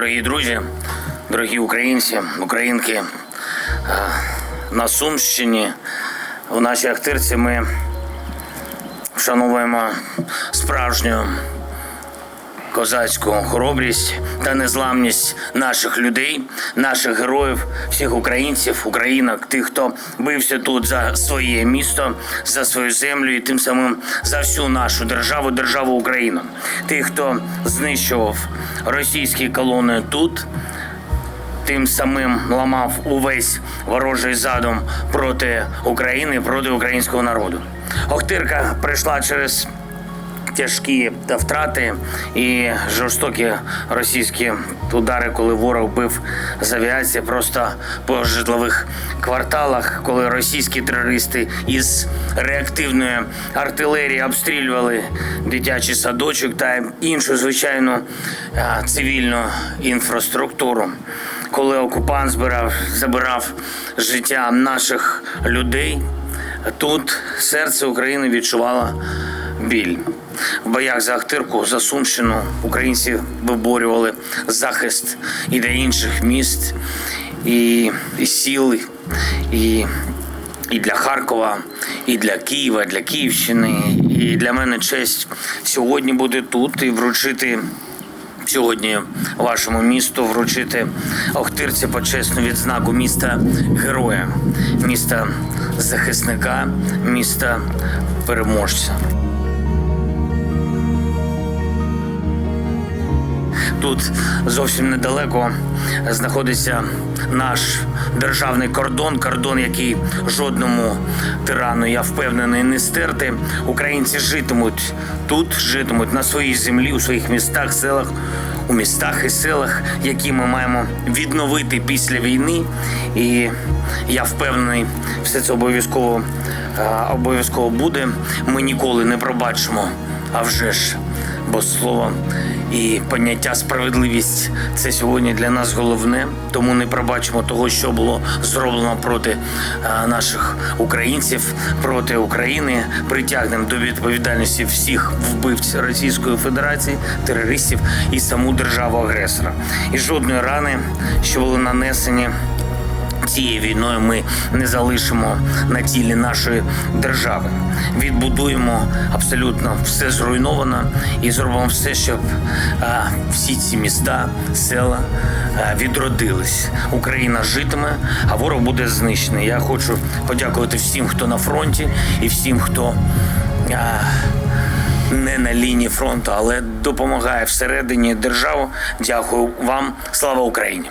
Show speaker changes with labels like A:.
A: Дорогі друзі, дорогі українці, українки, е, на Сумщині у нашій Ахтирці ми вшановуємо справжню козацьку хоробрість та незламність наших людей, наших героїв, всіх українців, українок, тих, хто бився тут за своє місто, за свою землю і тим самим за всю нашу державу, державу Україну. Тих, хто знищував російські колони тут. Тим самим ламав увесь ворожий задум проти України, проти українського народу. Охтирка прийшла через тяжкі втрати і жорстокі російські удари, коли ворог бив з авіації просто по житлових кварталах, коли російські терористи із реактивної артилерії обстрілювали дитячий садочок та іншу звичайну е, цивільну інфраструктуру. Коли окупант збирав, забирав життя наших людей, тут серце України відчувало біль. В боях за Ахтирку, за Сумщину українці виборювали захист і для інших міст, і, і сіл, і, і для Харкова, і для Києва, для Київщини. І для мене честь сьогодні бути тут і вручити сьогодні вашому місту вручити Охтирці почесну відзнаку міста героя, міста захисника, міста переможця. Тут зовсім недалеко знаходиться наш державний кордон, кордон, який жодному тирану, я впевнений, не стерти. Українці житимуть тут, житимуть на своїй землі, у своїх містах, селах, у містах і селах, які ми маємо відновити після війни. І я впевнений, все це обов'язково е, обов'язково буде. Ми ніколи не пробачимо, а вже ж бо слово і поняття справедливість це сьогодні для нас головне. Тому не пробачимо того, що було зроблено проти е, наших українців, проти України. Притягнемо до відповідальності всіх вбивців Російської Федерації, терористів і саму державу агресора. І жодної рани, що були нанесені цією війною ми не залишимо на тілі нашої держави. Відбудуємо абсолютно все зруйновано і зробимо все, щоб а, всі ці міста, села а, відродились. Україна житиме, а ворог буде знищений. Я хочу подякувати всім, хто на фронті, і всім, хто. А, не на лінії фронту, але допомагає всередині держави. Дякую вам. Слава Україні!